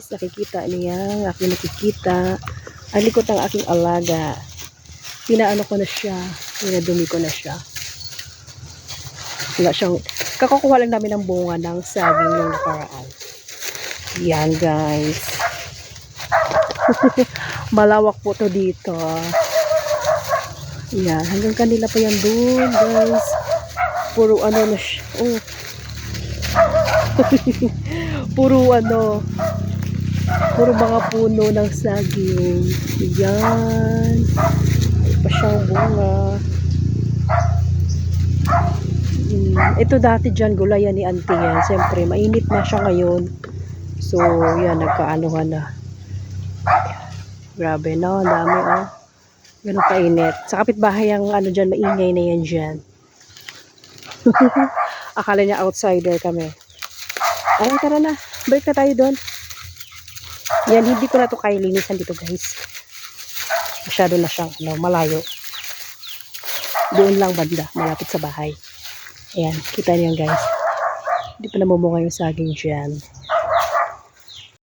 guys, nakikita niya, ang aking nakikita. Ang likod ng aking alaga. Pinaano ko na siya. Pinadumi ko na siya. Wala siyang, kakukuha lang namin ng bunga ng saging yung nakaraan. Yan guys. Malawak po to dito. Yan, hanggang kanila pa yan doon guys. Puro ano na siya. Oh. Puro ano. Puro mga puno ng saging. Yan. May pa siyang bunga. Hmm, Ito dati dyan, gulayan ni auntie yan. Siyempre, mainit na siya ngayon. So, yan, nagkaanohan na. Grabe, no? Dami, oh. Ganun kainit. Sa kapitbahay ang ano dyan, maingay na yan dyan. Akala niya outsider kami. Ay, tara na. Balik na tayo doon. Yan, hindi ko na to kailinisan dito, guys. Masyado na siyang ano, malayo. Doon lang banda, malapit sa bahay. Ayan, kita niyo guys. Hindi pa namumunga yung saging dyan.